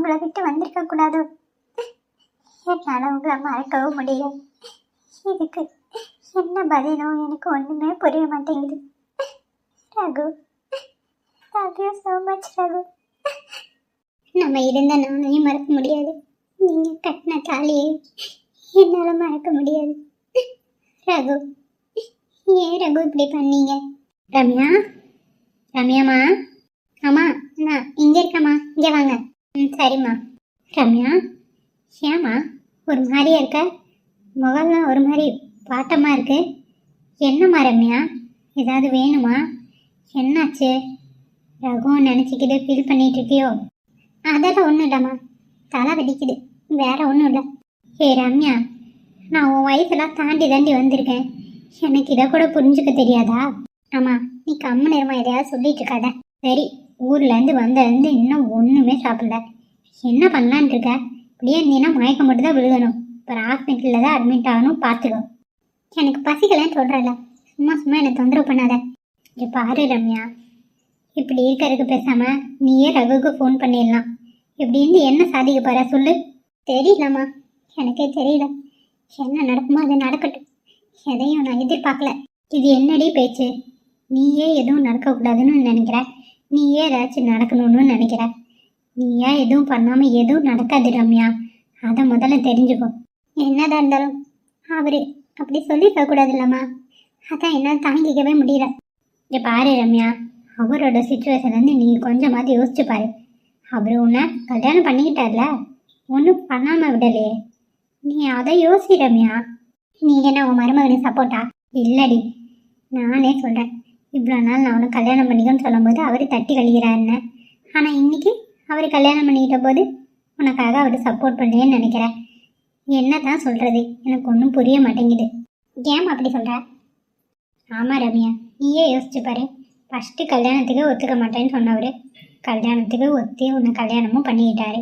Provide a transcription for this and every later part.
அவங்கள உங்களை விட்டு வந்திருக்க கூடாதோ. என்னால் உங்களை மறக்கவும் முடியல. இதுக்கு என்ன பதிலோ எனக்கு ஒன்றுமே புரிய மாட்டேங்குது. Raghu love you so much Raghu. நம்ம இருந்த நாளையும் மறக்க முடியாது. நீங்கள் கட்டின தாலியை என்னால் மறக்க முடியாது. ரகு ஏன் ரகு இப்படி பண்ணீங்க? ரம்யா ரம்யாம்மா. அம்மா நான் இங்கே இருக்கேம்மா. இங்கே வாங்க. ம் சரிம்மா. ரம்யா ஏம்மா? ஒரு மாதிரியா இருக்க? முகம்லாம் ஒரு மாதிரி பாட்டமாக இருக்கு. என்னம்மா ரம்யா? ஏதாவது வேணுமா? என்னாச்சு? ரகுவும் நினச்சிக்கிட்டு ஃபீல் பண்ணிட்டு இருக்கியோ? அதெல்லாம் ஒன்றும் இல்லைம்மா. தலை வலிக்குது. வேற ஒன்றும் இல்லை. ஏ ரம்யா நான் உன் வயசெல்லாம் தாண்டி தாண்டி வந்திருக்கேன். எனக்கு இதை கூட புரிஞ்சுக்க தெரியாதா? ஆமாம் நீ கம்மு நேரமாக எதையாவது சொல்லிட்டு இருக்காத. சரி ஊர்லேருந்து வந்ததுலேருந்து இன்னும் ஒன்றுமே சாப்பிடல. என்ன பண்ணலான்னு இருக்க? இப்படியே இருந்தீங்கன்னா மயக்கம் மட்டும் தான் விழுகணும் அப்புறம் ஹாஸ்பிட்டலில் தான் அட்மிட் ஆகணும் பார்த்துக்கோ. எனக்கு பசிக்கலன்னு சொல்கிறல சும்மா சும்மா என்னை தொந்தரவு பண்ணாத. இங்க பாரு ரம்யா. இப்படி இருக்கிறதுக்கு பேசாமல் நீயே ரகுவுக்கு ஃபோன் பண்ணிடலாம். இப்படி இருந்து என்ன சாதிக்க போகிற சொல்லு. தெரியலம்மா. எனக்கே தெரியல. என்ன நடக்குமோ அது நடக்கட்டும். எதையும் நான் எதிர்பார்க்கல. இது என்னடி பேச்சு? நீயே எதுவும் நடக்கக்கூடாதுன்னு நினைக்கிறேன் நீ ஏதாச்சும் நடக்கணும்னு நினைக்கிற. நீ ஏன் எதுவும் பண்ணாம எதுவும் நடக்காது ரம்யா. அதை முதல்ல தெரிஞ்சுக்கோ. என்னதான் இருந்தாலும் அவரு அப்படி சொல்லியிருக்க கூடாது இல்லம்மா. அதான் என்னால் தாங்கிக்கவே முடியல. இங்கே பாரு ரம்யா அவரோட சுச்சுவேஷன் வந்து நீ கொஞ்சமாவது யோசிச்சு பாரு. அவர் உன்னை கல்யாணம் பண்ணிக்கிட்டார்ல ஒன்றும் பண்ணாமல் விடலையே. நீ அதை யோசி ரம்யா. நீ என்ன உன் மருமகனுக்கு சப்போர்ட்டா இல்லடி நானே சொல்கிறேன் இவ்வளோ நாள் நான் அவனை கல்யாணம் பண்ணிக்கன்னு சொல்லும்போது அவர் தட்டி கழிக்கிறாருன்னு ஆனால் இன்னைக்கு அவர் கல்யாணம் பண்ணிக்கிட்ட போது உனக்காக அவர் சப்போர்ட் பண்ணலேன்னு நினைக்கிறேன். என்ன தான் சொல்கிறது எனக்கு ஒன்றும் புரிய மாட்டேங்குது. ஏன் அப்படி சொல்கிற ஆமாம் ரம்யா நீயே யோசிச்சு பாரு. ஃபஸ்ட்டு கல்யாணத்துக்கு ஒத்துக்க மாட்டேன்னு சொன்னவர் கல்யாணத்துக்கு ஒத்தி உன்னை கல்யாணமும் பண்ணிக்கிட்டாரு.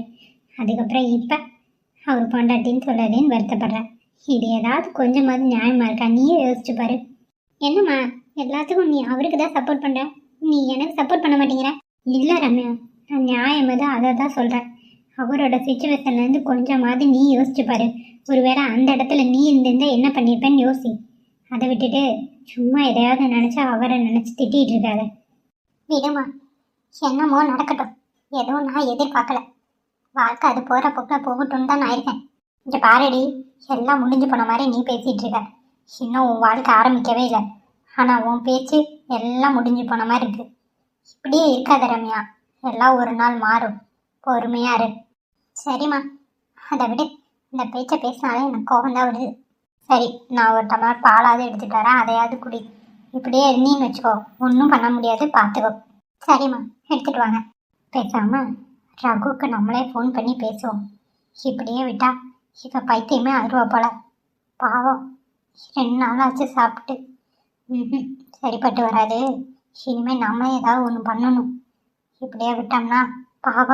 அதுக்கப்புறம் இப்போ அவர் பொண்டாட்டின்னு சொல்லாதேன்னு வருத்தப்படுறேன் இது ஏதாவது கொஞ்சமாவது நியாயமாக இருக்கா? நீயே யோசிச்சு பாரு. என்னம்மா? எல்லாத்துக்கும் நீ அவருக்கு தான் சப்போர்ட் பண்ணுற நீ எனக்கு சப்போர்ட் பண்ண மாட்டேங்கிற. இல்லை ரம்யா நான் நியாயம் தான் அதை தான் சொல்கிறேன் அவரோட சுச்சுவேஷன்லேருந்து கொஞ்சமாவது நீ யோசிச்சு பாரு. ஒருவேளை அந்த இடத்துல நீ இருந்திருந்தா என்ன பண்ணியிருப்பேன்னு யோசி. அதை விட்டுட்டு சும்மா எதையாவது நினச்சா அவரை நினச்சி திட்டிகிட்டு இருக்காரு விடுமா. என்னமோ நடக்கட்டும். எதுவும் நான் எதிர்பார்க்கல. வாழ்க்கை அது போகிற போக்கில் போகட்டும் தான் நான் இருக்கேன். இங்கே பாருடி எல்லாம் முடிஞ்சு போன மாதிரி நீ பேசிகிட்டு இருக்க. இன்னும் உன் வாழ்க்கை ஆரம்பிக்கவே இல்லை. ஆனால் உன் பேச்சு எல்லாம் முடிஞ்சு போன மாதிரி இருக்கு. இப்படியே இருக்காத ரம்யா. எல்லாம் ஒரு நாள் மாறும். பொறுமையா இரு. சரிம்மா. அதை விட. இந்த பேச்சை பேசினாலே எனக்கு கோபம் தான் வருது. சரி நான் ஒரு டம்ளர் பாலாவது எடுத்துட்டு வரேன். அதையாவது குடி. இப்படியே இருந்தீன்னு வச்சுக்கோ. ஒன்றும் பண்ண முடியாது. பார்த்துக்கோ சரிம்மா. எடுத்துகிட்டு வாங்க. பேசாமல் ரகுக்கு நம்மளே ஃபோன் பண்ணி பேசுவோம். இப்படியே விட்டா இவ பைத்தியமே அருவா போல. பாவம். ரெண்டு நாள் ஆச்சு சாப்பிட்டு. சரிப்பட்டு வராது. இனிமேல் நம்மளே ஏதாவது ஒன்று பண்ணணும். இப்படியே விட்டோம்னா அவ.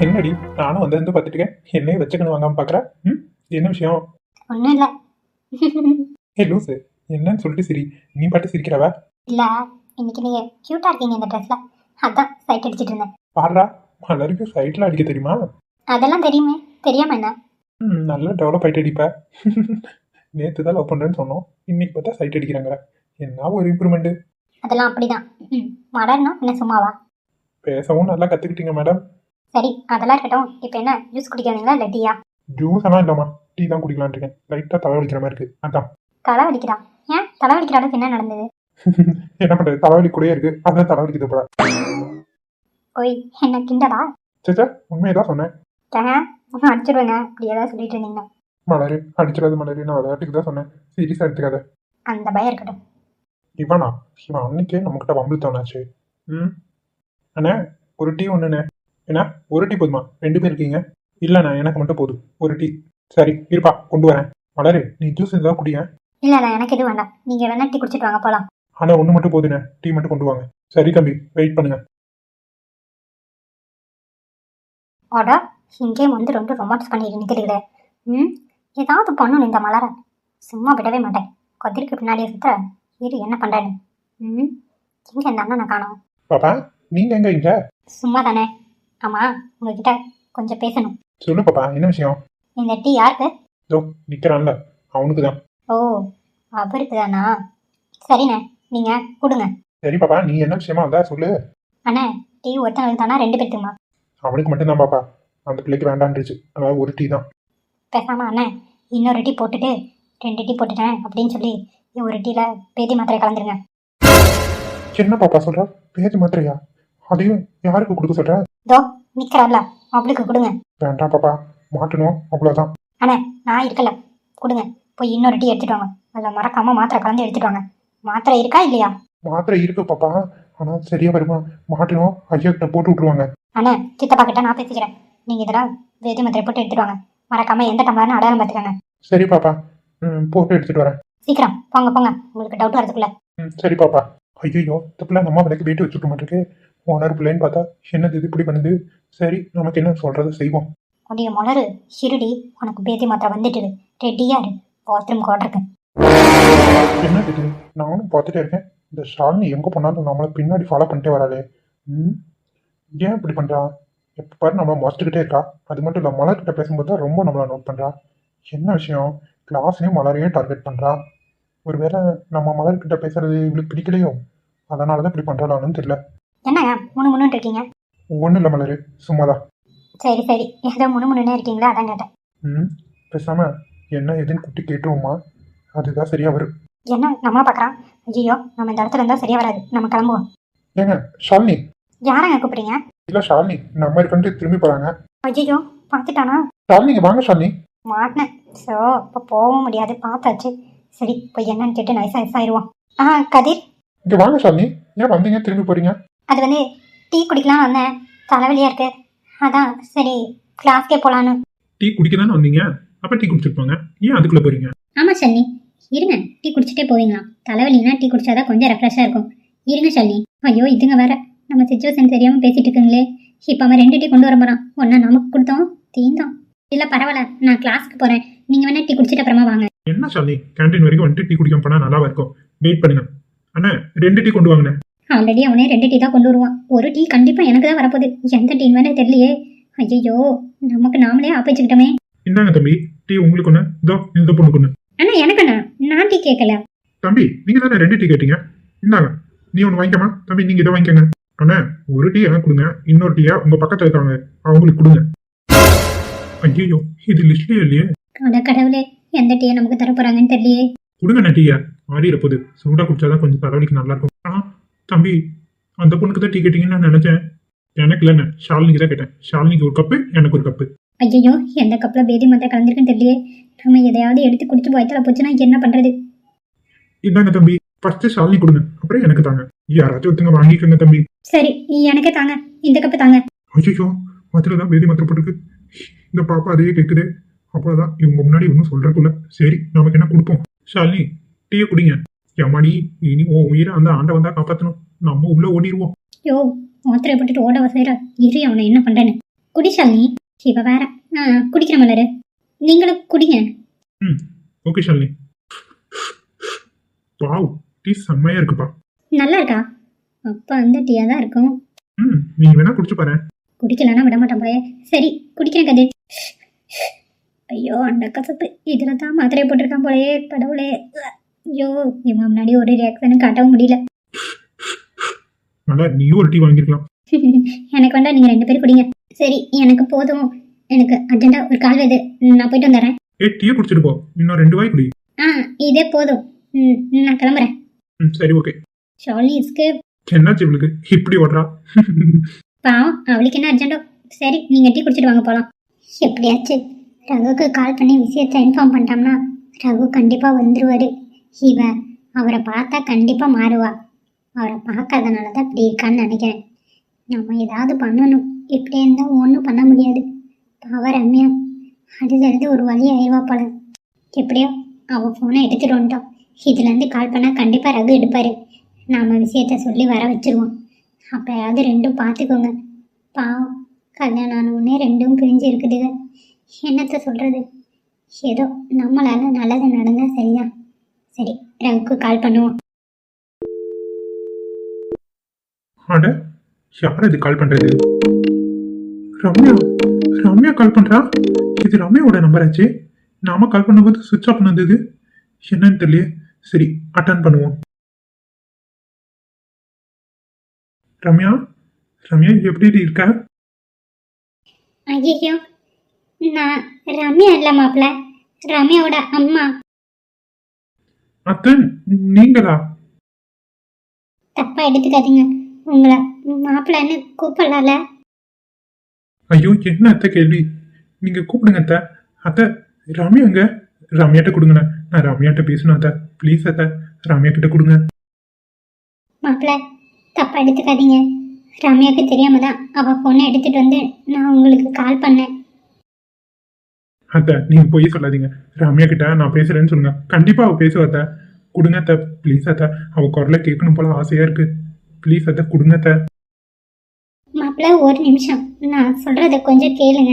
என்னடி? நானும் வந்து வந்து பார்த்துட்டு என்னையே வச்சுக்கணும் வாங்காம பார்க்குறேன் ம்? என்ன விஷயம்? ஒன்றும் இல்லை. ஏ லூசு. என்னன்னு சொல்லிட்டு சரி. நீ பாட்டு சிரிக்கிறவ? இல்லை. இன்னைக்கு நீங்கள் க்யூட்டாக இருக்கீங்க இந்த ட்ரெஸ்ஸில் அதான் சைட் அடிச்சிட்டு இருந்தேன். பாடுறா மலருக்கு சைட்டில் அடிக்க தெரியுமா? அதெல்லாம் தெரியுமே. தெரியாம என்ன? ம் நல்லா டெவலப் ஆகிட்டு அடிப்ப நேற்று தான் லவ் பண்ணுறேன்னு சொன்னோம். இன்னைக்கு பார்த்தா சைட் அடிக்கிறாங்க என்ன ஒரு இம்ப்ரூவ்மெண்ட்டு அதெல்லாம் அப்படிதான். ம் மலரணும் என்ன சும்மாவா? பேசவும் நல்லா கற்றுக்கிட்டீங்க மேடம் சரி அதெல்லாம் இருக்கட்டும். இப்போ என்ன ஜூஸ் குடிக்கிறீங்களா இல்லை டீயா ஜூஸ் எல்லாம் இல்லைம்மா. டீ தான் குடிக்கலான்னு இருக்கேன். லைட்டாக தலைவலிக்கிற மாதிரி இருக்குது அதான். தலை வலிக்குதா? ஏன்? தலை வலிக்கிற அளவுக்கு என்ன நடந்தது? என்ன பண்ணுறது தலைவலி கூடயே இருக்குது அதான் தலைவலிக்குது போல. ஓய் என்ன கிண்டடா சேச்சா உண்மையை தான் சொன்னேன். அடிச்சிருவேங்க. இப்படி ஏதாவது சொல்லிட்டு இருந்தீங்க மலரு அடிச்சிடாது மலரு நான் விளையாட்டுக்கு தான் சொன்னேன். சீரியஸாக எடுத்துக்காத. அந்த பயம் இருக்கட்டும். இவனா? இவன் அன்னைக்கே நம்மக்கிட்ட வம்பு தோணாச்சு. ம்? அண்ணே ஒரு டீ ஒன்றுண்ணே என்ன? ஒரு டீ போதுமா? ரெண்டு பேர் இருக்கீங்க. இல்லைண்ணா எனக்கு மட்டும் போதும். ஒரு டீ. சரி இருப்பா கொண்டு வரேன். மலரு நீ ஜூஸ் இருந்தால் குடிங்க இல்லை இல்லை எனக்கு எதுவும் வேண்டாம். நீங்கள் வேணா டீ குடிச்சிட்டு வாங்க போகலாம் ஆனால் ஒன்று மட்டும் போதுண்ணே டீ மட்டும் கொண்டு வாங்க. சரி தம்பி வெயிட் பண்ணுங்க. ஆடா இங்கேயும் வந்து ரொம்ப ரொமான்ஸ் பண்ணிட்டு நிற்கிறீங்களே ம்? ஏதாவது பண்ணணும் இந்த மலரை. சும்மா விடவே மாட்டேன். கொத்திருக்கு பின்னாடியே சுத்த இரு என்ன பண்ணுறேன்னு ம் எங்கே இந்த அண்ணனை காணோம். பாப்பா நீங்க எங்க இங்க? சும்மா தானே ஆமாம் உங்ககிட்ட கொஞ்சம் பேசணும். சொல்லு பாப்பா என்ன விஷயம்? இந்த டீ யாருக்கு? இதோ நிக்கிறான்ல. அவனுக்கு தான் ஓ அவருக்கு தானா சரிண்ணே நீங்கள் கொடுங்க. சரி பாப்பா நீ என்ன விஷயமா வந்தா? சொல்லு. அண்ணே டீ ஒருத்தனுக்கு தானா ரெண்டு பேருக்குமா அவனுக்கு மட்டும்தான் பாப்பா. அந்த பிள்ளைக்கு வேண்டான்றுச்சு. அதாவது ஒரு டீ தான். பேசாம அண்ணே இன்னொரு டீ போட்டுட்டு ரெண்டு டீ போட்டுட்டேன் அப்படின்னு சொல்லி ஒரு டீயில் பேதி மாத்திரை கலந்துருங்க. என்ன பாப்பா சொல்ற? பேச்சு மாத்திரையா? அதையும் யாருக்கு கொடுக்க சொல்ற? இதோ நிற்கிறாள்ல அவளுக்கு கொடுங்க. வேண்டாம் பாப்பா. மாட்டணும். அவ்வளவுதான். அண்ணே நான் இருக்கல. கொடுங்க. போய் இன்னொரு டீ எடுத்துட்டு வாங்க. அதில் மறக்காம மாத்திரை கலந்து எடுத்துட்டு வாங்க. மாத்திரை இருக்கா இல்லையா? மாத்திரை இருக்கு பாப்பா. ஆனா சரியா வருமா? மாட்டணும். ஐயா கிட்ட போட்டு விட்டுருவாங்க. அண்ணே சித்தப்பா கிட்ட நான் பேசிக்கிறேன். நீங்கள் இதெல்லாம் வேதி மாத்திரை போட்டு எடுத்துட்டு வாங்க. மறக்காம எந்த டம்ளர்னு அடையாளம் பார்த்துக்கோங்க. சரி பாப்பா. ம், போட்டு எடுத்துட்டு வரேன். சீக்கிரம் போங்க போங்க. உங்களுக்கு டவுட் வரதுக்குள்ள ம், சரி பாப்பா. ஐயோ பிள்ளை நம்ம விலைக்கு வீட்டு வச்சுக்க மாட்டேருக்கு. ஓனர் பிள்ளைன்னு பார்த்தா என்னது இது இப்படி பண்ணுது? சரி நமக்கு என்ன சொல்றது? செய்வோம். உடைய மலரு சிறுடி உனக்கு பேதி மாத்திரை வந்துட்டுது ரெடியா இரு. பாத்ரூம் கோட்ருக்கு என்ன இது? நானும் பார்த்துட்டே இருக்கேன். இந்த ஷாலினி எங்கே போனாலும் நம்மளை பின்னாடி ஃபாலோ பண்ணிட்டே வராளே. ம் ஏன் இப்படி பண்ணுறா எப்போ பாரு நம்மளை மறைச்சிக்கிட்டே இருக்கா. அது மட்டும் இல்லை மலர்கிட்ட பேசும்போது தான் ரொம்ப நம்மளை நோட் பண்ணுறா என்ன விஷயம்? கிளாஸ்லேயும் மலரையும் டார்கெட் பண்ணுறா ஒருவேளை நம்ம மலர்கிட்ட பேசுறது இவளுக்கு பிடிக்கலையோ? அதனால தான் இப்படி பண்ணுறாளான்னு தெரியல. என்னங்க முணு முணுன்னு இருக்கீங்க? ஒன்றும் இல்லை மலர் சும்மாதான். சரி சரி. ஏதோ முணு முணுன்னே இருக்கீங்களா? அதான் கேட்டேன். ம் பேசாமல் என்ன எதுன்னு குட்டி கேட்டுருவோமா அதுதான் சரியா வரும். என்ன நம்மள பார்க்குறான் ஐயோ நம்ம இந்த இடத்துல இருந்தால் சரியா வராது. நம்ம கிளம்புவோம். ஏங்க ஷாலினி. யாரங்க கூப்பிடுறீங்க? இல்லை ஷாலினி. நம்ம இருக்கன்ட்டு திரும்பி போகிறாங்க ஐயோ பார்த்துட்டானா? ஷாலினிங்க வாங்க ஷாலினி. மாட்டினேன். ஸோ இப்போ போகவும் முடியாது பார்த்தாச்சு. சரி போய் என்னன்னு கேட்டு நைஸாக நைஸ் ஆயிடுவோம் ஆ கதிர். இங்க வாங்க ஷாலினி. ஏன் வந்தீங்க? திரும்பி போறீங்க. அது வந்து டீ குடிக்கலாம் வந்தேன். தலைவலியாக இருக்கு. அதான் சரி கிளாஸ்க்கே போகலான்னு டீ குடிக்க தானே வந்தீங்க. அப்ப டீ குடிச்சிருப்பாங்க. ஏன் அதுக்குள்ள போறீங்க? ஆமாம் ஷல்னி. இருங்க டீ குடிச்சிட்டே போவீங்களா? தலைவலினா டீ குடிச்சாதான் கொஞ்சம் ரெஃப்ரெஷ்ஷாக இருக்கும். இருங்க ஷல்னி. ஐயோ இதுங்க வேற. நம்ம சுச்சுவேஷன் தெரியாமல் பேசிட்டு இருக்குங்களே இப்போ அவன் ரெண்டு டீ கொண்டு வர போகிறான் ஒன்றா நமக்கு கொடுத்தோம் தீந்தோம் இல்லை பரவாயில்ல நான் கிளாஸ்க்கு போகிறேன் நீங்கள் வேணா டீ குடிச்சிட்டு அப்புறமா வாங்க. என்ன ஷாலினி கேண்டீன் வரைக்கும் வந்துட்டு டீ குடிக்காம போனா நல்லா இருக்கும்? வெயிட் பண்ணுங்க. அண்ணா ரெண்டு டீ கொண்டு வாங்கண்ணே. ஆல்ரெடி அவனே ரெண்டு டீ தான் கொண்டு வருவான். ஒரு டீ கண்டிப்பாக எனக்கு தான் வரப்போகுது. எந்த டீ வேணே தெரியலையே. ஐயோ நமக்கு நாமளே ஆப்பிச்சுக்கிட்டோமே. இந்தாங்க தம்பி டீ உங்களுக்கு ஒண்ணு. இதோ இந்த பொண்ணுக்கு ஒண்ணு. அண்ணா எனக்கு அண்ணா. நான் டீ கேட்கல தம்பி நீங்க தானே ரெண்டு டீ கேட்டீங்க? இந்தாங்க. நீ ஒன்று வாங்கிக்கமா தம்பி நீங்க இதை வாங்கிக்கோங்க. அண்ணா ஒரு டீ எனக்கு கொடுங்க. இன்னொரு டீயா? உங்க பக்கத்துல இருக்காங்க அவங்களுக்கு கொடுங்க. ஐயோ இது லிஸ்ட்லயே இல்லையே. அட கடவுளே எந்த டீயை நமக்கு தர போகிறாங்கன்னு தெரியலையே. கொடுங்க டீயா. ஆறிற போகுது. சூடா குடிச்சாதான் கொஞ்சம் தலைவலிக்கு நல்லா இருக்கும். ஆ தம்பி அந்த பொண்ணுக்கு தான் டீ கேட்டீங்கன்னு நான் நினைச்சேன். எனக்கு இல்லைண்ணே ஷாலினிக்கு தான் கேட்டேன். ஷாலினிக்கு ஒரு கப்பு எனக்கு ஒரு கப்பு. ஐயோ எந்த கப்பில் பேதி மாத்திரை கலந்துருக்குன்னு தெரியலையே. நம்ம எதையாவது எடுத்து குடிச்சு வயிற்றுல போச்சுன்னா என்ன பண்ணுறது இந்தாங்க தம்பி ஃபர்ஸ்ட் ஷாலினி கொடுங்க அப்புறம் எனக்கு தாங்க. யாராச்சும் ஒருத்தங்க வாங்கிக்கோங்க தம்பி. சரி எனக்கே தாங்க. இந்த கப்பு தாங்க. ஐயோ மதுரை தான் வேதி மாத்திரை போட்டுருக்கு இந்த பாப்பா அதையே கேட்குது அவ்வளோதான் இவங்க முன்னாடி ஒன்றும் சொல்றதுக்குள்ள. சரி நமக்கு என்ன கொடுப்போம்? ஷாலினி டீயை குடிங்க. எம்மாடி இனி உன் உயிரை அந்த ஆண்டை வந்தா காப்பாற்றணும் நம்ம உள்ள ஓடிடுவோம் யோ மாத்திரை போட்டுட்டு ஓட வசைற இரு அவனை என்ன பண்ணுறேன்னு குடிஷாலினி இவ வேற. ஆ குடிக்கிற மலரு. நீங்களும் குடிங்க. ஓகே ஷாலினி. வாவ் டீ செம்மையா இருக்குப்பா. நல்லா இருக்கா அப்போ அந்த டீயாக தான் இருக்கும். ம் நீங்க வேணா குடிச்சு பாரு. குடிக்கலன்னா விட மாட்டேன் போலே சரி குடிக்கிறேன் கதிர். ஐயோ அந்த கசப்பு. இதில் தான் மாத்திரையை போட்டிருக்கான் போலயே கடவுளே. ஐயோ இவன் முன்னாடி ஒரு ரியாக்ஷனும் காட்டவும் முடியல. நல்லா நீயும் ஒரு டீ வாங்கிருக்கலாம் எனக்கு வேண்டாம் நீங்கள் ரெண்டு பேரும் குடிங்க. சரி எனக்கு போதும். எனக்கு அர்ஜென்ட்டாக ஒரு கால் வருது. நான் போயிட்டு வந்துடுறேன். ஏ டீயை குடிச்சிட்டு போ. இன்னும் ரெண்டு வாய் குடி. ஆ இதே போதும். ம், நான் கிளம்புறேன். ம் சரி ஓகே. ஷாலிஸ்க்கு என்னாச்சு இவளுக்கு இப்படி ஓடுறா பாவம் அவளுக்கு என்ன அர்ஜென்ட்டோ சரி நீங்கள் டீ குடிச்சிட்டு வாங்க போகலாம் எப்படியாச்சு ரகுக்கு கால் பண்ணி விஷயத்தை இன்ஃபார்ம் பண்ணிட்டோம்னா ரகு கண்டிப்பாக வந்துருவாரு இவன் அவரை பார்த்தா கண்டிப்பாக மாறுவா அவரை பார்க்காதனால தான் இப்படி இருக்கான்னு நினைக்கிறேன் நம்ம ஏதாவது பண்ணணும் இப்படி இருந்தால் ஒன்றும் பண்ண முடியாது பாவ ரம்யா அதுலேருந்து ஒரு வழி ஆயிடுவா போல எப்படியோ அவள் ஃபோனை எடுத்துகிட்டு வந்துட்டோம் இதுலேருந்து கால் பண்ணால் கண்டிப்பாக ரகு எடுப்பார் நாம் விஷயத்த சொல்லி வர வச்சுருவோம். அப்போயாவது ரெண்டும் பார்த்துக்கோங்க பாவம் கல்யாணம் ஆனவுடனே ரெண்டும் பிரிஞ்சு இருக்குதுங்க. என்னத்த சொல்கிறது ஏதோ நம்மளால் நல்லது நடந்தால் சரிதான். சரி ரகுக்கு கால் பண்ணுவோம். அட யார் இது கால் பண்ணுறது ரம்யா ரம்யா கால் பண்ணுறா இது ரம்யாவோட நம்பர் ஆச்சு. நாம கால் பண்ணும்போது சுவிட்ச் ஆஃப் பண்ணது என்னன்னு தெரியல சரி அட்டன் பண்ணுவோம். ரம்யா ரம்யா எப்படி இருக்க? ஐயோ நான் ரம்யா இல்லை மாப்பிள்ள. ரம்யாவோட அம்மா. அத்தன் நீங்களா? தப்பா எடுத்துக்காதீங்க. உங்களை மாப்பிள்ளன்னு கூப்பிடலாம்ல. ஐயோ என்ன அத்தை கேள்வி? நீங்க கூப்பிடுங்க அத்தை. அத்தை ரம்யா எங்க? ரம்யாட்ட கொடுங்கண்ணே. நான் ரம்யாட்ட பேசணும் அத்தை. ப்ளீஸ் அத்தை ரம்யா கிட்ட கொடுங்க. மாப்பிள்ள தப்பா எடுத்துக்காதீங்க. ரம்யாவுக்கு தெரியாம தான் அவ ஃபோனை எடுத்துட்டு வந்து நான் உங்களுக்கு கால் பண்ணேன். அத்தை நீங்க போய் சொல்லாதீங்க. ரம்யா கிட்ட நான் பேசுறேன்னு சொல்லுங்க. கண்டிப்பா அவ பேசுவ அத்தை. கொடுங்க அத்தை. ப்ளீஸ் அத்தை. அவ குரலை கேட்கணும் போல ஆசையா இருக்கு. ப்ளீஸ் அத்தை கொடுங்க அத்தை. மாப்பிள்ள ஒரு நிமிஷம். நான் சொல்றத கொஞ்சம் கேளுங்க.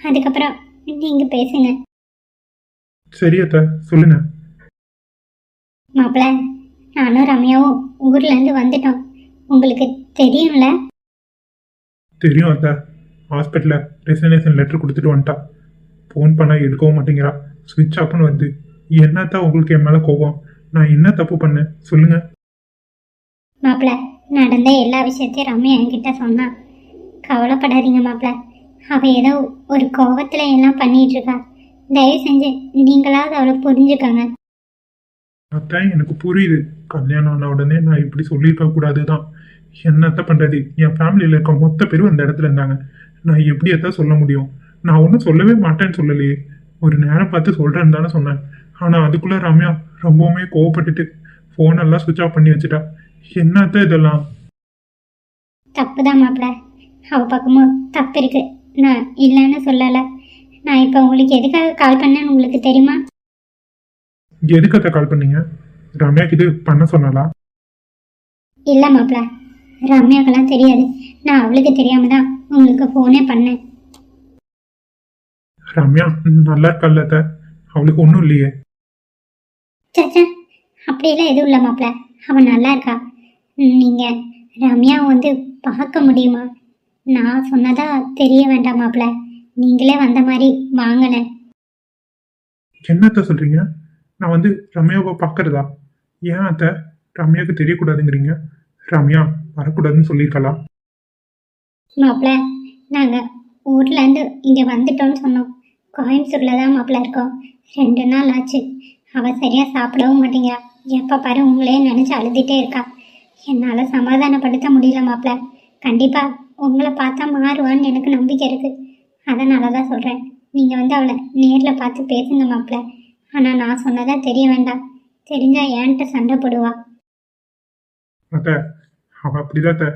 அதுக்கப்புறம் நீங்க பேசுங்க. சரி அத்தை. சொல்லுங்க. மாப்பிள்ள நானும் ரம்யாவும் ஊர்ல இருந்து வந்துட்டோம். உங்களுக்கு தெரியும்ல? தெரியும் அத்தை. ஹாஸ்பிட்டலில் ரெசிக்னேஷன் லெட்டர் கொடுத்துட்டு வந்துட்டா. ஃபோன் பண்ணால் எடுக்கவும் மாட்டேங்கிறா. சுவிட்ச் ஆஃப்னு வந்து என்னத்தான் உங்களுக்கு என் மேலே கோபம்? நான் என்ன தப்பு பண்ணேன்? சொல்லுங்க. மாப்பிள்ள நடந்த எல்லா விஷயத்தையும் ரம்யா என்கிட்ட சொன்னா. கவலைப்படாதீங்க மாப்பிள்ள அவ ஏதோ ஒரு கோவத்துல எல்லாம் பண்ணிட்டு இருக்கா தயவு செஞ்சு நீங்களாவது அவளை புரிஞ்சுக்கோங்க. அதான் எனக்கு புரியுது. கல்யாணம் ஆன உடனே நான் இப்படி சொல்லியிருக்க கூடாது தான் என்னத்த பண்ணுறது என் ஃபேமிலியில் இருக்க மொத்த பேரும் அந்த இடத்துல இருந்தாங்க. நான் எப்படி எத்தான் சொல்ல முடியும்? நான் ஒன்றும் சொல்லவே மாட்டேன்னு சொல்லலையே. ஒரு நேரம் பார்த்து சொல்கிறேன்னு தானே சொன்னேன். ஆனால் அதுக்குள்ளே ரம்யா ரொம்பவுமே கோவப்பட்டுட்டு ஃபோன் எல்லாம் சுவிட்ச் ஆஃப் பண்ணி வச்சுட்டா. என்னத்த இதெல்லாம்? தப்பு தான் மாப்பிள்ள அவ பக்கமும் தப்பு இருக்கு. நான் இல்லைன்னு சொல்லலை. நான் இப்போ உங்களுக்கு எதுக்காக கால் பண்ணேன்னு உங்களுக்கு தெரியுமா? எதுக்கு அத்தை கால் பண்ணீங்க? ரம்யாக்கு இது பண்ண சொன்னாலா இல்லை மாப்பிள்ள ரம்யாக்கெல்லாம் தெரியாது. நான் அவளுக்கு தெரியாம தான் உங்களுக்கு ஃபோனே பண்ணேன். ரம்யா நல்லா இருக்கல்ல அவளுக்கு ஒன்றும் இல்லையே. சச்சா அப்படியெல்லாம் எதுவும் இல்லை மாப்பிள்ள அவன் நல்லா இருக்கா? நீங்கள் ரம்யா வந்து பார்க்க முடியுமா? நான் சொன்னதா தெரிய வேண்டாம் மாப்பிள்ள நீங்களே வந்த மாதிரி வாங்கினேன் என்னத்த சொல்றீங்க? நான் வந்து ரம்யாவை பார்க்கறதா? ஏன் அத்தை? ரம்யாவுக்கு தெரியக்கூடாதுங்கிறீங்க. ரம்யா வரக்கூடாதுன்னு சொல்லியிருக்கலா? மாப்பிள்ள நாங்கள் ஊர்லேருந்து இங்கே வந்துட்டோம்னு சொன்னோம். கோயம்புத்தூரில் தான் மாப்பிள்ள இருக்கோம். ரெண்டு நாள் ஆச்சு. அவள் சரியாக சாப்பிடவும் மாட்டேங்கிறா. எப்போ பாரு உங்களே நினச்சி அழுதுகிட்டே இருக்கா. என்னால் சமாதானப்படுத்த முடியல மாப்பிள்ள கண்டிப்பாக உங்களை பார்த்தா மாறுவான்னு எனக்கு நம்பிக்கை இருக்குது அதனால தான் சொல்கிறேன் நீங்கள் வந்து அவளை நேரில் பார்த்து பேசுங்க மாப்பிள்ள ஆனால் நான் சொன்னதா தெரிய வேண்டாம். தெரிஞ்சா ஏன்ட்ட சண்டை போடுவா. அவ அப்படிதான் அத்தை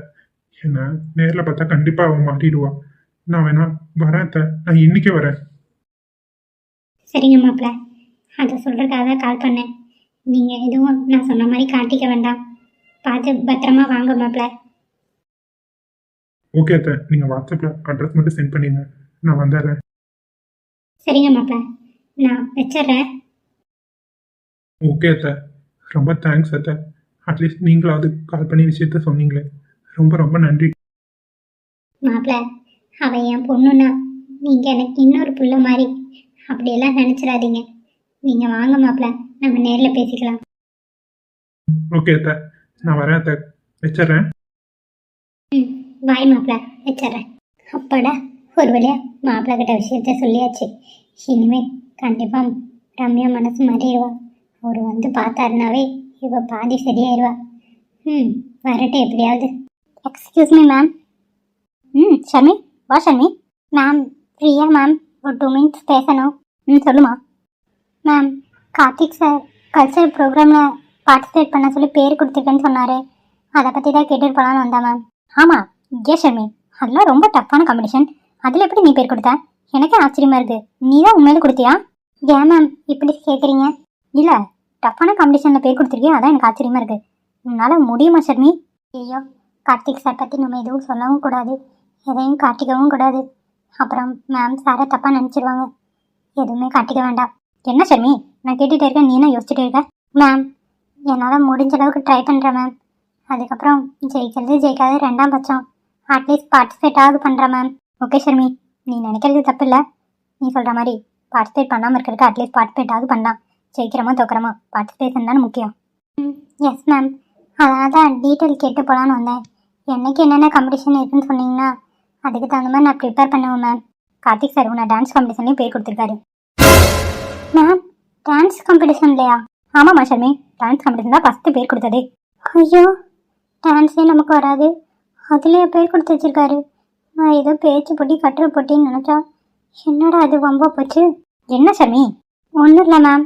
என்ன நேரில் பார்த்தா கண்டிப்பா அவன் மாறிடுவா நான் வேணா வரேன் அத்தை. நான் இன்னைக்கே வரேன். சரிங்க மாப்பிள்ள. அதை சொல்கிறதுக்காக தான் கால் பண்ணேன். நீங்கள் எதுவும் நான் சொன்ன மாதிரி காட்டிக்க வேண்டாம். பார்த்து பத்திரமா வாங்க மாப்பிள்ள. ஓகே அத்தை. நீங்க வாட்ஸ்அப்ல அட்ரஸ் மட்டும் சென்ட் பண்ணிடுங்க நான் வந்துடுறேன். சரிங்க மாப்பிள்ள. நான் வச்சிடுறேன். ஓகே அத்தை. ரொம்ப தேங்க்ஸ் அத்தை. அட்லீஸ்ட் நீங்களாவது கால் பண்ணி விஷயத்த சொன்னீங்களே. ரொம்ப ரொம்ப நன்றி. மாப்பிள்ள அவள் என் பொண்ணுன்னா நீங்கள் எனக்கு இன்னொரு புள்ள மாதிரி அப்படியெல்லாம் நினச்சிடாதீங்க. நீங்கள் வாங்க மாப்பிள்ள நம்ம நேரில் பேசிக்கலாம். ஓகே அத்தை. நான் வரேன் அத்தை. வச்சிடுறேன். ம் பாய் மாப்பிள்ள வச்சிடுறேன். அப்பாடா ஒரு வழியா மாப்பிள்ளை கிட்ட விஷயத்த சொல்லியாச்சு. இனிமே கண்டிப்பாக ரம்யா மனசு மாறிடுவா. அவர் வந்து பார்த்தாருனாவே இவ பாதி சரியாயிருவா. ம் வரட்டும் எப்படியாவது. எக்ஸ்கியூஸ் மீ மேம் ம் ஷர்மி வா ஷர்மி மேம் ஃப்ரீயா மேம் ஒரு டூ மினிட்ஸ் பேசணும். ம் சொல்லுமா. மேம் கார்த்திக் சார் கல்ச்சரல் ப்ரோக்ராமில் பார்ட்டிசிபேட் பண்ண சொல்லி பேர் கொடுத்துருக்கேன்னு சொன்னார். அதை பற்றி தான் கேட்டுட்டு போகலான்னு வந்தேன் மேம் ஆமாம் ஏ ஷர்மி அதெல்லாம் ரொம்ப டஃப்பான காம்படிஷன் அதில் எப்படி நீ பேர் கொடுத்த? எனக்கே ஆச்சரியமாக இருக்குது நீ தான் உண்மையில கொடுத்தியா? ஏன் மேம் இப்படி கேட்குறீங்க இல்லை டஃப்பான காம்படிஷனில் பேர் கொடுத்துருக்கியா? அதான் எனக்கு ஆச்சரியமா இருக்குது உன்னால் முடியுமா ஷர்மி? ஐயோ கார்த்திக் சார் பற்றி நம்ம எதுவும் சொல்லவும் கூடாது. எதையும் காட்டிக்கவும் கூடாது. அப்புறம் மேம் சாரை தப்பாக நினச்சிடுவாங்க எதுவுமே காட்டிக்க வேண்டாம். என்ன ஷர்மி? நான் கேட்டுகிட்டே இருக்கேன். நீ என்ன யோசிச்சுட்டே இருக்க? மேம் என்னால் முடிஞ்ச அளவுக்கு ட்ரை பண்ணுறேன் மேம் அதுக்கப்புறம் ஜெயிக்கிறது ஜெயிக்காது ரெண்டாம் பட்சம். அட்லீஸ்ட் பார்ட்டிசிபேட்டாவது பண்ணுறேன் மேம் ஓகே ஷர்மி. நீ நினைக்கிறது தப்பு இல்லை நீ சொல்கிற மாதிரி பார்ட்டிசிபேட் பண்ணாமல் இருக்கிறதுக்கு அட்லீஸ்ட் பார்ட்டிசிபேட்டாவது பண்ணலாம். ஜெயிக்கிறோமா தோக்கிறோமா. பார்ட்டிசிபேஷன் தானே முக்கியம். ம் எஸ் மேம் அதனால தான் டீட்டெயில் கேட்டு போகலான்னு வந்தேன். என்னைக்கு என்னென்ன காம்படிஷன் இருக்குன்னு சொன்னீங்கன்னா அதுக்கு தகுந்த மாதிரி நான் ப்ரிப்பேர் பண்ணுவேன் மேம் கார்த்திக் சார் உன்னை டான்ஸ் காம்படிஷன்லேயும் பேர் கொடுத்துருக்காரு. மேம் டான்ஸ் காம்படிஷன்லையா ஆமாம்மா ஷர்மி. டான்ஸ் காம்படிஷன் தான் ஃபஸ்ட்டு பேர் கொடுத்தது. ஐயோ டான்ஸே நமக்கு வராது. அதுலேயே பேர் கொடுத்து வச்சிருக்காரு. நான் ஏதோ பேச்சு போட்டி கட்டுரை போட்டின்னு நினச்சா என்னடா அது வம்பா போச்சு? என்ன ஷர்மி? ஒன்றும் இல்லை மேம்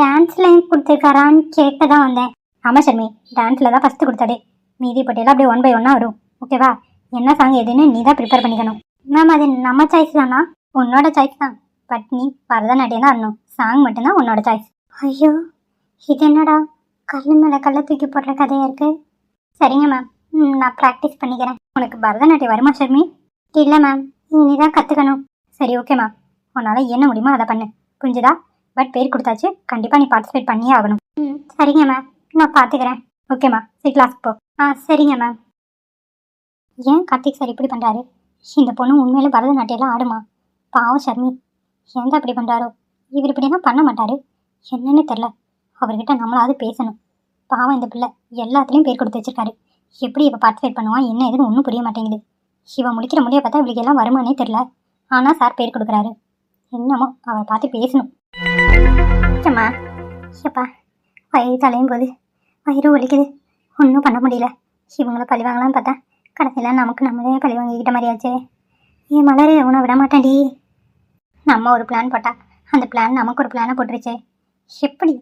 டான்ஸ்லையும் கொடுத்துருக்காரான்னு கேட்க தான் வந்தேன் ஆமாம் ஷர்மி டான்ஸில் தான் ஃபஸ்ட்டு கொடுத்தது. மீதி போட்டியெல்லாம் அப்படியே ஒன் பை ஒன்னாக வரும். ஓகேவா என்ன சாங் எதுன்னு நீ தான் ப்ரிப்பேர் பண்ணிக்கணும். மேம் அது நம்ம சாய்ஸ் தானா? உன்னோட சாய்ஸ் தான். பட் நீ பரதநாட்டியம் தான் ஆடணும் சாங் மட்டும்தான் உன்னோட சாய்ஸ் ஐயோ இது என்னடா? கல் மேலே கல்லை தூக்கி போடுற கதையா இருக்கு? சரிங்க மேம் நான் ப்ராக்டிஸ் பண்ணிக்கிறேன். உனக்கு பரதநாட்டியம் வருமா ஷர்மி இல்லை மேம் இனி தான் கற்றுக்கணும் சரி ஓகே மேம் உன்னால் என்ன முடியுமோ? அதை பண்ணு. புரிஞ்சுதா? பட் பேர் கொடுத்தாச்சு. கண்டிப்பாக நீ பார்ட்டிசிபேட் பண்ணியே ஆகணும். ம் சரிங்க மேம் நான் பார்த்துக்கிறேன் ஓகேம்மா சரி கிளாஸ்க்கு போ. ஆ சரிங்க மேம் ஏன் கார்த்திக் சார் இப்படி பண்ணுறாரு இந்த பொண்ணு உண்மையில பரதநாட்டியம்லாம் ஆடுமா? பாவம் ஷர்மி எந்த இப்படி பண்ணுறாரோ இவர் இப்படிலாம் பண்ண மாட்டாரு. என்னன்னு தெரில அவர்கிட்ட நம்மளாவது பேசணும். பாவம் இந்த பிள்ளை. எல்லாத்துலேயும் பேர் கொடுத்து வச்சிருக்காரு. எப்படி இப்போ பார்ட்டிசிபேட் பண்ணுவான் என்ன ஏதுன்னு ஒன்றும் புரிய மாட்டேங்குது. இவன் முடிக்கிற முடிய பார்த்தா இவளுக்கு எல்லாம் வருமானே தெரில ஆனால் சார் பேர் கொடுக்குறாரு. என்னமோ அவரை பார்த்து பேசணும். அம்மா எப்பா வயிறு தலையும் போது வயிறு ஒலிக்குது ஒன்றும் பண்ண முடியல. இவங்கள பழி வாங்கலாம்னு பார்த்தா கடைசியில் நமக்கு நம்மளே பழி வாங்கிக்கிட்ட மாதிரியாச்சே. ஏன் மலர் உன விட மாட்டேன்டி. நம்ம ஒரு பிளான் போட்டா அந்த பிளான் நமக்கு ஒரு பிளானை போட்டுருச்சே. எப்படி?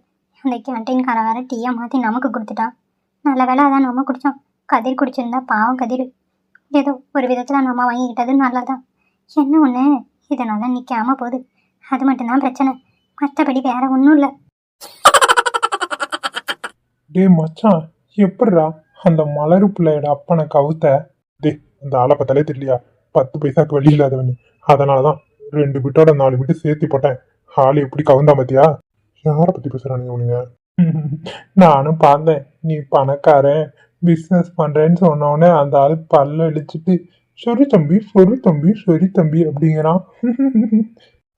அந்த கேன்டீன்கார வேற டீயை மாற்றி நமக்கு கொடுத்துட்டான். நல்ல வேலை அதான் நம்ம குடித்தோம் கதிர் குடிச்சிருந்தா பாவம் கதிர். ஏதோ ஒரு விதத்தில் நம்ம வாங்கிக்கிட்டது நல்லதான். என்ன ஒன்று இதனால் நிற்காம போகுது. அது மட்டும்தான் பிரச்சனை. மற்றபடி வேற ஒன்றும் இல்லை. டேய் மச்சான் எப்படிரா அந்த மலரு பிள்ளையோட அப்பனை கவுத்த? டே அந்த ஆளை பார்த்தாலே தெரியலையா? பத்து பைசாக்கு வழி இல்லாதவனு. அதனால தான் ரெண்டு பிட்டோட நாலு பிட்டு சேர்த்து போட்டேன். ஆள் எப்படி கவுந்தா பாத்தியா? யாரை பத்தி பேசுறானுங்க உனங்க நானும் பார்த்தேன் நீ பணக்காரன் பிஸ்னஸ் பண்றேன்னு சொன்னோடனே அந்த ஆள் பல்ல அழிச்சிட்டு சொரி தம்பி சொரி தம்பி சொரி தம்பி அப்படிங்கிறான்.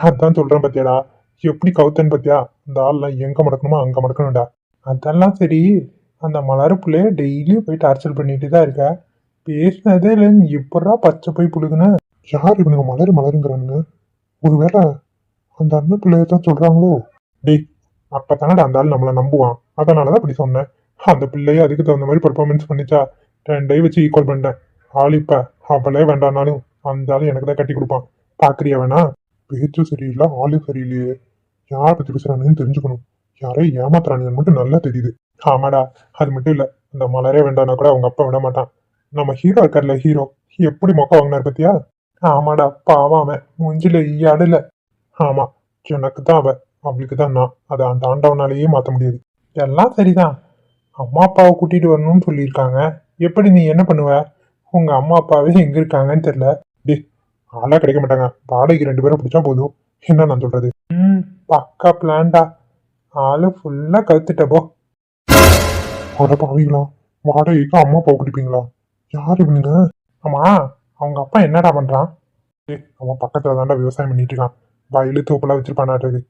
அதான் சொல்றேன் பாத்தியாடா. எப்படி கவுத்தன்னு பத்தியா? அந்த ஆள்லாம் எங்க மடக்கணுமோ அங்க மடக்கணும்டா. அதெல்லாம் சரி அந்த மலர் பிள்ளைய டெய்லியும் போய் டார்ச்சர் பண்ணிட்டு தான் இருக்க? பேசினதே இல்லை நீ எப்படா பச்சை போய் புழுகுன? யார் இவனுங்க மலர் மலருங்கிறானுங்க? ஒருவேளை அந்த அண்ணன் பிள்ளைய தான் சொல்றாங்களோ? டேய் அப்பதானடா அந்த ஆள் நம்மளை நம்புவான். அதனாலதான் அப்படி சொன்னேன். அந்த பிள்ளைய அதுக்கு தகுந்த மாதிரி பெர்ஃபார்மன்ஸ் பண்ணிச்சா? ரெண்டையும் வச்சு ஈக்குவல் பண்ணிட்டேன். ஆள் இப்ப அவளே வேண்டாம்னாலும் அந்த ஆள் எனக்கு தான் கட்டி கொடுப்பான். பாக்குறியா வேணா? பேச்சும் சரியில்லை ஆளும் சரியில்லையே. யார் பத்தி பேசுறானுன்னு தெரிஞ்சுக்கணும். யாரையும் ஏமாத்துறானுங்கன்னு மட்டும் நல்லா தெரியுது. ஆமாடா அது மட்டும் இல்ல அந்த மலரே வேண்டாம்னா கூட அவங்க அப்பா விட மாட்டான். நம்ம ஹீரோ இருக்கார்ல ஹீரோ எப்படி மொக்க வாங்கினார் பத்தியா? ஆமாடா பாவம் அவன். மூஞ்சில ஈயாடுல ஆமா எனக்கு தான் அவ. அவளுக்கு தான் நான். அதை அந்த ஆண்டவனாலேயே மாத்த முடியாது. எல்லாம் சரிதான். அம்மா அப்பாவை கூட்டிட்டு வரணும்னு சொல்லியிருக்காங்க. எப்படி நீ என்ன பண்ணுவ? உங்க அம்மா அப்பாவே எங்க இருக்காங்கன்னு தெரியல. டேய் ஆளா கிடைக்க மாட்டாங்க. வாடகைக்கு ரெண்டு பேரும் பிடிச்சா போதும். என்ன நான் சொல்றது? ம். பக்கா பிளான்டா. ஆளு ஃபுல்லா கவுத்துட்ட போ. அட பாவீங்களா வாடகைக்கு அம்மா அப்பா குடிப்பீங்களா யார் இவனுங்க ஆமா அவங்க அப்பா என்னடா பண்றான்? ஏய் அவன் பக்கத்துல தாண்டா விவசாயம் பண்ணிட்டு இருக்கான். வயலு தோப்பெல்லாம் வச்சிருப்பானாட்டுது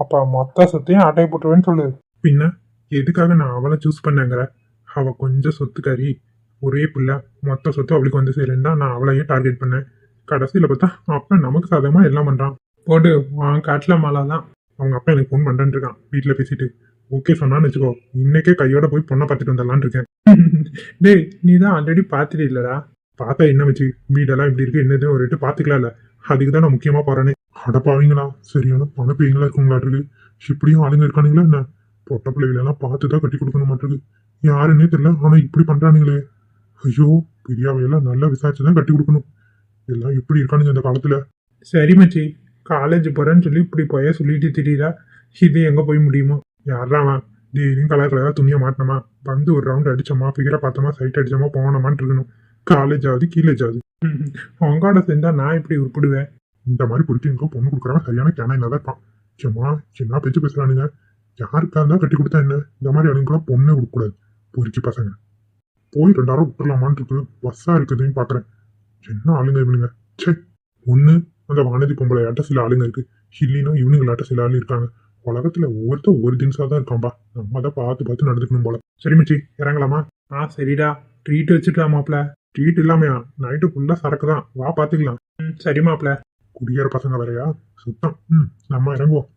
அப்ப மொத்த சொத்தையும் ஆட்டையை போட்டுருவேன்னு சொல்லு. பின்ன எதுக்காக நான் அவளை சூஸ் பண்ணேங்கிற? அவ கொஞ்சம் சொத்துக்காரி. ஒரே பிள்ளை. மொத்த சொத்து அவளுக்கு வந்து சேருன்னா நான் அவளையே டார்கெட் பண்ணேன். கடைசியில் பார்த்தா அப்பா நமக்கு சாதகமா எல்லாம் பண்றான். போடு உன் காட்டில் மழை தான். அவங்க அப்பா எனக்கு ஃபோன் பண்ணுறேன்னு இருக்கான். வீட்டில் பேசிட்டு ஓகே சொன்னான்னு வச்சுக்கோ. இன்னைக்கே கையோட போய் பொண்ணை பார்த்துட்டு வந்துடலான்னு இருக்கேன். டேய் நீ தான் ஆல்ரெடி பார்த்துட்டு இல்லடா. பார்த்தா என்ன வச்சு? வீடெல்லாம் இப்படி இருக்கு என்னது ஒரு ரேட்டு பார்த்துக்கலாம்ல. அதுக்கு தான் நான் முக்கியமாக போகிறேனே அடப்பாவீங்களா சரியான பணப்பீங்களா இருக்குங்களா இருக்கு? இப்படியும் ஆளுங்க இருக்கானுங்களா என்ன? பொட்ட பிள்ளைகளெல்லாம் பார்த்து தான் கட்டி கொடுக்கணும் மாட்டிருக்கு. யாருன்னே தெரியல. ஆனால் இப்படி பண்ணுறானுங்களே ஐயோ பெரியாவையெல்லாம் நல்லா விசாரிச்சு தான் கட்டி கொடுக்கணும். எல்லாம் எப்படி இருக்கானுங்க இந்த காலத்தில். சரி மச்சி. காலேஜ் போறேன்னு சொல்லி இப்படி போய சொல்லிட்டு திடீரா இது எங்க போய் முடியுமோ? யாராவா டெய்லியும் கலர் கலராக துணியை மாட்டினோமா வந்து ஒரு ரவுண்ட் அடிச்சோமா? ஃபிகரை பார்த்தோமா? சைட் அடிச்சோமா? போனோமான்னு இருக்கணும். காலேஜ் ஆகுது கீழேஜ் ஆகுது. உங்களோட சேர்ந்தா நான் இப்படி உருப்பிடுவேன். இந்த மாதிரி பிடிச்சிங்க பொண்ணு கொடுக்குறவன் சரியான கேனா தான் இருப்பான். சும்மா என்ன பேச்சு பேசுறானுங்க யாருக்கா இருந்தால் கட்டி கொடுத்தா என்ன? இந்த மாதிரி ஆளுங்களாம் பொண்ணே கொடுக்கக்கூடாது பொறுக்கி பசங்க. போய் ரெண்டாயிரம் விட்டுறலாமான்னு இருக்குது பஸ்ஸாக இருக்குதுன்னு பார்க்குறேன் என்ன ஆளுங்க இவனுங்க? சே ஒன்று அந்த வானதி பொம்பளையாட்ட சில ஆளுங்க இருக்கு. ஹில்லினா இவனுங்களாட்ட சில ஆளு இருக்காங்க. உலகத்துல ஒவ்வொருத்தர் ஒரு தினசா தான் இருக்கான்பா நம்ம தான் பார்த்து பார்த்து நடந்துக்கணும் போல. சரி மிச்சி இறங்கலாமா? ஆ சரிடா. ட்ரீட் வச்சுக்கலாம் ட்ரீட் இல்லாமையா? நைட்டு ஃபுல்லா சரக்கு தான் வா பாத்துக்கலாம். ம் சரி மாப்ள பசங்க வேறையா? சுத்தம். ம் நம்ம இறங்குவோம்.